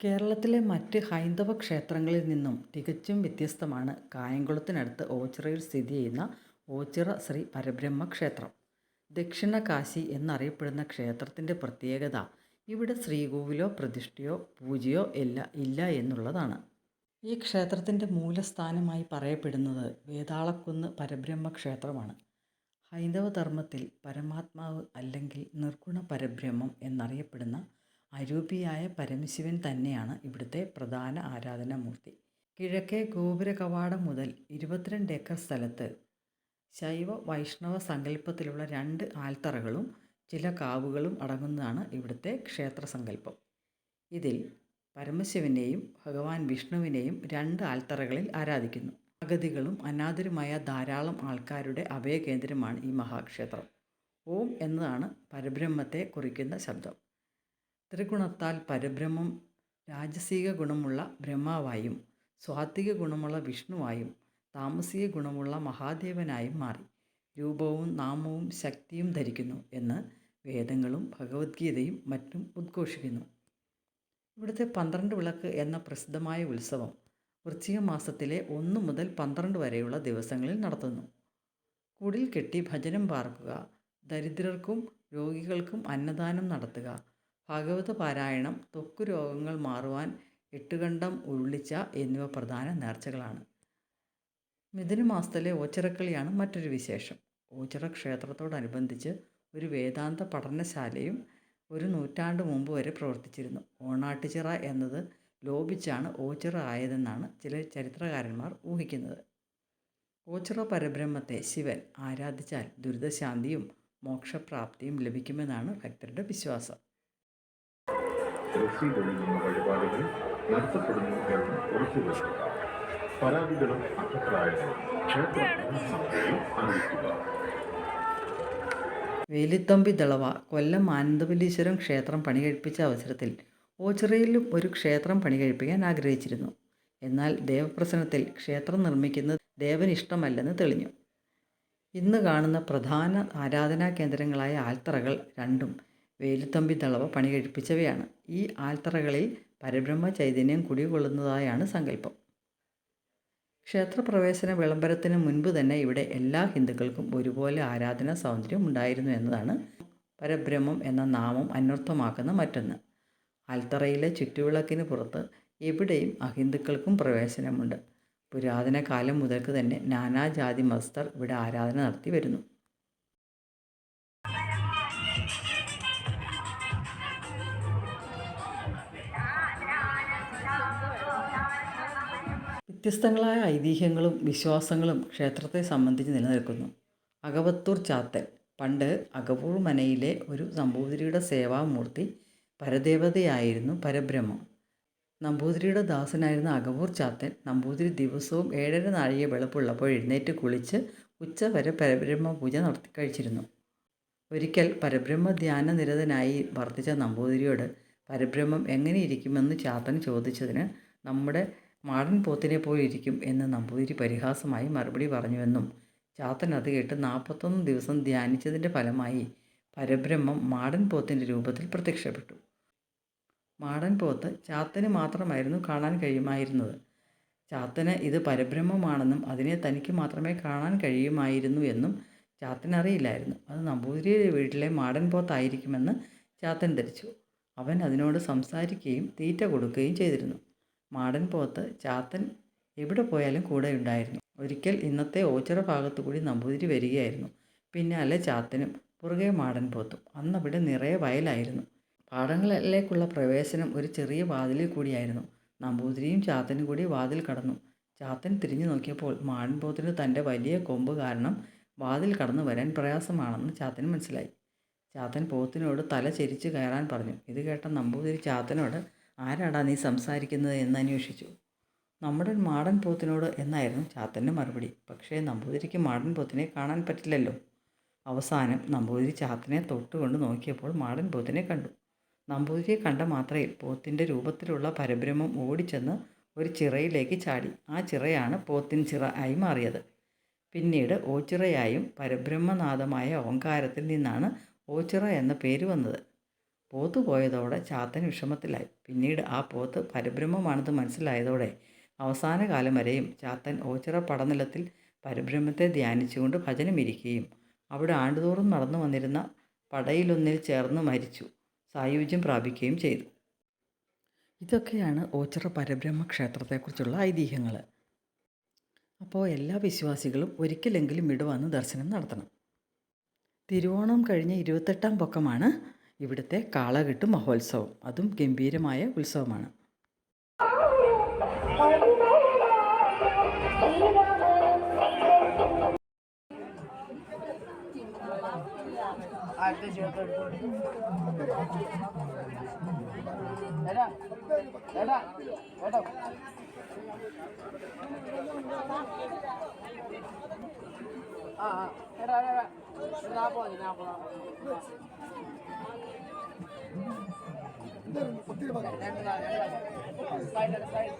കേരളത്തിലെ മറ്റ് ഹൈന്ദവ ക്ഷേത്രങ്ങളിൽ നിന്നും തികച്ചും വ്യത്യസ്തമാണ് കായംകുളത്തിനടുത്ത് ഓച്ചിറയിൽ സ്ഥിതി ചെയ്യുന്ന ഓച്ചിറ ശ്രീ പരബ്രഹ്മ ക്ഷേത്രം. ദക്ഷിണ കാശി എന്നറിയപ്പെടുന്ന ക്ഷേത്രത്തിന്റെ പ്രത്യേകത ഇവിടെ ശ്രീകോവിലോ പ്രതിഷ്ഠയോ പൂജയോ ഇല്ല ഇല്ല എന്നുള്ളതാണ്. ഈ ക്ഷേത്രത്തിന്റെ മൂലസ്ഥാനമായി പറയപ്പെടുന്നത് വേതാളക്കുന്ന് പരബ്രഹ്മ ക്ഷേത്രമാണ്. ഹൈന്ദവധർമ്മത്തിൽ പരമാത്മാവ് അല്ലെങ്കിൽ നിർഗുണ പരബ്രഹ്മം എന്നറിയപ്പെടുന്ന അരൂപിയായ പരമശിവൻ തന്നെയാണ് ഇവിടുത്തെ പ്രധാന ആരാധനാമൂർത്തി. കിഴക്കേ ഗോപുര കവാടം മുതൽ ഇരുപത്തിരണ്ട് ഏക്കർ സ്ഥലത്ത് ശൈവ വൈഷ്ണവ സങ്കല്പത്തിലുള്ള രണ്ട് ആൽത്തറകളും ചില കാവുകളും അടങ്ങുന്നതാണ് ഇവിടുത്തെ ക്ഷേത്ര സങ്കല്പം ഇതിൽ പരമശിവനെയും ഭഗവാൻ വിഷ്ണുവിനെയും രണ്ട് ആൽത്തറകളിൽ ആരാധിക്കുന്നു. അഗതികളും അനാഥരുമായ ധാരാളം ആൾക്കാരുടെ അഭയകേന്ദ്രമാണ് ഈ മഹാക്ഷേത്രം. ഓം എന്നതാണ് പരബ്രഹ്മത്തെ കുറിക്കുന്ന ശബ്ദം. ത്രിഗുണത്താൽ പരബ്രഹ്മം രാജസീക ഗുണമുള്ള ബ്രഹ്മാവായും സ്വാത്വിക ഗുണമുള്ള വിഷ്ണുവായും താമസിക ഗുണമുള്ള മഹാദേവനായും മാറി രൂപവും നാമവും ശക്തിയും ധരിക്കുന്നു എന്ന് വേദങ്ങളും ഭഗവത്ഗീതയും മറ്റും ഉദ്ഘോഷിക്കുന്നു. ഇവിടുത്തെ പന്ത്രണ്ട് വിളക്ക് എന്ന പ്രസിദ്ധമായ ഉത്സവം വൃശ്ചിക മാസത്തിലെ ഒന്ന് മുതൽ പന്ത്രണ്ട് വരെയുള്ള ദിവസങ്ങളിൽ നടത്തുന്നു. കുടിൽ കെട്ടി ഭജനം പാർക്കുക, ദരിദ്രർക്കും രോഗികൾക്കും അന്നദാനം നടത്തുക, ഭാഗവത പാരായണം, ത്വക്ക് രോഗങ്ങൾ മാറുവാൻ എട്ടുകണ്ടം ഉരുളിച്ച എന്നിവ പ്രധാന നേർച്ചകളാണ്. മിഥുനമാസത്തിലെ ഓച്ചിറക്കളിയാണ് മറ്റൊരു വിശേഷം. ഓച്ചിറ ക്ഷേത്രത്തോടനുബന്ധിച്ച് ഒരു വേദാന്ത പഠനശാലയും ഒരു നൂറ്റാണ്ട് മുമ്പ് വരെ പ്രവർത്തിച്ചിരുന്നു. ഓണാട്ടുചിറ എന്നത് ലോപിച്ചാണ് ഓച്ചിറ ആയതെന്നാണ് ചില ചരിത്രകാരന്മാർ ഊഹിക്കുന്നത്. ഓച്ചിറ പരബ്രഹ്മത്തെ ശിവൻ ആരാധിച്ചാൽ ദുരിതശാന്തിയും മോക്ഷപ്രാപ്തിയും ലഭിക്കുമെന്നാണ് ഭക്തരുടെ വിശ്വാസം. രസീതൊഴുകുന്ന വഴിപാടുകൾ നടത്തപ്പെടുന്നു എന്ന് ഉറപ്പുവരുത്തുക. പരാതികളും അഭിപ്രായങ്ങളും ക്ഷേത്ര ഭരണസമിതിയെ അറിയിക്കുക. വേലിത്തമ്പി ദളവ കൊല്ലം ആനന്ദവല്ലീശ്വരം ക്ഷേത്രം പണികഴിപ്പിച്ച അവസരത്തിൽ ഓച്ചിറയിലും ഒരു ക്ഷേത്രം പണി പണികഴിപ്പിക്കാൻ ആഗ്രഹിച്ചിരുന്നു. എന്നാൽ ദേവപ്രസന്നത്തിൽ ക്ഷേത്രം നിർമ്മിക്കുന്നത് ദേവനിഷ്ടമല്ലെന്ന് തെളിഞ്ഞു. ഇന്ന് കാണുന്ന പ്രധാന ആരാധനാ കേന്ദ്രങ്ങളായ ആൽത്തറകൾ രണ്ടും വേലുത്തമ്പി തളവ പണി കഴിപ്പിച്ചവയാണ് ഈ ആൽത്തറകളിൽ പരബ്രഹ്മ ചൈതന്യം കുടികൊള്ളുന്നതായാണ് സങ്കല്പം. ക്ഷേത്രപ്രവേശന വിളംബരത്തിന് മുൻപ് തന്നെ ഇവിടെ എല്ലാ ഹിന്ദുക്കൾക്കും ഒരുപോലെ ആരാധന സൗന്ദര്യം ഉണ്ടായിരുന്നു എന്നതാണ് പരബ്രഹ്മം എന്ന നാമം അന്വർത്ഥമാക്കുന്ന മറ്റൊന്ന്. ആൽത്തറയിലെ ചുറ്റുവിളക്കിന് പുറത്ത് എവിടെയും അഹിന്ദുക്കൾക്കും പ്രവേശനമുണ്ട്. പുരാതന കാലം മുതൽക്ക് തന്നെ നാനാജാതി മതസ്ഥർ ഇവിടെ ആരാധന നടത്തി വരുന്നു. വ്യത്യസ്തങ്ങളായ ഐതിഹ്യങ്ങളും വിശ്വാസങ്ങളും ക്ഷേത്രത്തെ സംബന്ധിച്ച് നിലനിൽക്കുന്നു. അകവത്തൂർ ചാത്തൽ പണ്ട് അകവൂർ മനയിലെ ഒരു നമ്പൂതിരിയുടെ സേവാമൂർത്തി പരദേവതയായിരുന്നു പരബ്രഹ്മം. നമ്പൂതിരിയുടെ ദാസനായിരുന്ന അകവൂർ ചാത്തൻ നമ്പൂതിരി ദിവസവും ഏഴര നാഴിക വെളുപ്പുള്ളപ്പോൾ എഴുന്നേറ്റ് കുളിച്ച് ഉച്ച വരെ പരബ്രഹ്മ പൂജ നടത്തി കഴിച്ചിരുന്നു. ഒരിക്കൽ പരബ്രഹ്മ ധ്യാന നിരതനായി വർദ്ധിച്ച നമ്പൂതിരിയോട് പരബ്രഹ്മം എങ്ങനെയിരിക്കുമെന്ന് ചാത്തൻ ചോദിച്ചതിന് നമ്മുടെ മാടൻ പോത്തിനെ ഇരിക്കും എന്ന് നമ്പൂതിരി പരിഹാസമായി മറുപടി പറഞ്ഞുവെന്നും ചാത്തൻ അത് കേട്ട് നാൽപ്പത്തൊന്ന് ദിവസം ധ്യാനിച്ചതിന്റെ ഫലമായി പരബ്രഹ്മം മാടൻ പോത്തിന്റെ രൂപത്തിൽ പ്രത്യക്ഷപ്പെട്ടു. മാടൻ പോത്ത് ചാത്തന് മാത്രമായിരുന്നു കാണാൻ കഴിയുമായിരുന്നത്. ചാത്തന് ഇത് പരബ്രഹ്മമാണെന്നും അതിനെ തനിക്ക് മാത്രമേ കാണാൻ കഴിയുമായിരുന്നു എന്നും ചാത്തനറിയില്ലായിരുന്നു. അത് നമ്പൂതിരിയുടെ വീട്ടിലെ മാടൻ പോത്തായിരിക്കുമെന്ന് ചാത്തൻ ധരിച്ചു. അവൻ അതിനോട് സംസാരിക്കുകയും തീറ്റ കൊടുക്കുകയും ചെയ്തിരുന്നു. മാടൻ പോത്ത് ചാത്തൻ എവിടെ പോയാലും കൂടെ ഉണ്ടായിരുന്നു ഒരിക്കൽ ഇന്നത്തെ ഓച്ചിറ ഭാഗത്തുകൂടി നമ്പൂതിരി വരികയായിരുന്നു. പിന്നാലെ ചാത്തനും പുറകെ മാടൻ പോത്തും. അന്നവിടെ നിറയെ വയലായിരുന്നു. പാടങ്ങളിലേക്കുള്ള പ്രവേശനം ഒരു ചെറിയ വാതിലിൽ കൂടിയായിരുന്നു. നമ്പൂതിരിയും ചാത്തനും കൂടി വാതിൽ കടന്നു. ചാത്തൻ തിരിഞ്ഞു നോക്കിയപ്പോൾ മാടൻ പോത്തിന് തന്റെ വലിയ കൊമ്പ് കാരണം വാതിൽ കടന്നു വരാൻ പ്രയാസമാണെന്ന് ചാത്തന് മനസ്സിലായി. ചാത്തൻ പോത്തിനോട് തല ചെരിച്ച് കയറാൻ പറഞ്ഞു. ഇത് കേട്ട നമ്പൂതിരി ചാത്തനോട് ആരാടാ നീ സംസാരിക്കുന്നത് എന്ന് അന്വേഷിച്ചു. നമ്മുടെ മാടൻ പോത്തിനോട് എന്നായിരുന്നു ചാത്തന്റെ മറുപടി. പക്ഷേ നമ്പൂതിരിക്ക് മാടൻ പോത്തിനെ കാണാൻ പറ്റില്ലല്ലോ. അവസാനം നമ്പൂതിരി ചാത്തനെ തൊട്ടുകൊണ്ട് നോക്കിയപ്പോൾ മാടൻ പോത്തിനെ കണ്ടു. നമ്പൂതിരിയെ കണ്ട മാത്രയിൽ പോത്തിന്റെ രൂപത്തിലുള്ള പരബ്രഹ്മം ഓടിച്ചെന്ന് ഒരു ചിറയിലേക്ക് ചാടി. ആ ചിറയാണ് പോത്തിൻ ചിറ ആയി മാറിയത്. പിന്നീട് ഓച്ചിറയായും പരബ്രഹ്മനാഥമായ ഓങ്കാരത്തിൽ നിന്നാണ് ഓച്ചിറ എന്ന പേര് വന്നത്. പോത്ത് പോയതോടെ ചാത്തൻ വിഷമത്തിലായി. പിന്നീട് ആ പോത്ത് പരബ്രഹ്മമാണെന്ന് മനസ്സിലായതോടെ അവസാന കാലം വരെയും ചാത്തൻ ഓച്ചിറ പടനിലത്തിൽ പരബ്രഹ്മത്തെ ധ്യാനിച്ചുകൊണ്ട് ഭജനമിരിക്കുകയും അവിടെ ആണ്ടുതോറും നടന്നു വന്നിരുന്ന പടയിലൊന്നിൽ ചേർന്ന് മരിച്ചു. സായുജ്യം പ്രാപിക്കുകയും ചെയ്തു. ഇതൊക്കെയാണ് ഓച്ചിറ പരബ്രഹ്മ ക്ഷേത്രത്തെക്കുറിച്ചുള്ള ഐതിഹ്യങ്ങൾ അപ്പോൾ എല്ലാ വിശ്വാസികളും ഒരിക്കലെങ്കിലും ഇടുവന്ന് ദർശനം നടത്തണം. തിരുവോണം കഴിഞ്ഞ് ഇരുപത്തെട്ടാം പൊക്കമാണ് ഇവിടുത്തെ കാളകെട്ട് മഹോത്സവം. അതും ഗംഭീരമായ ഉത്സവമാണ്. 啊啊来来来来你拿货你拿货来来来来来来来来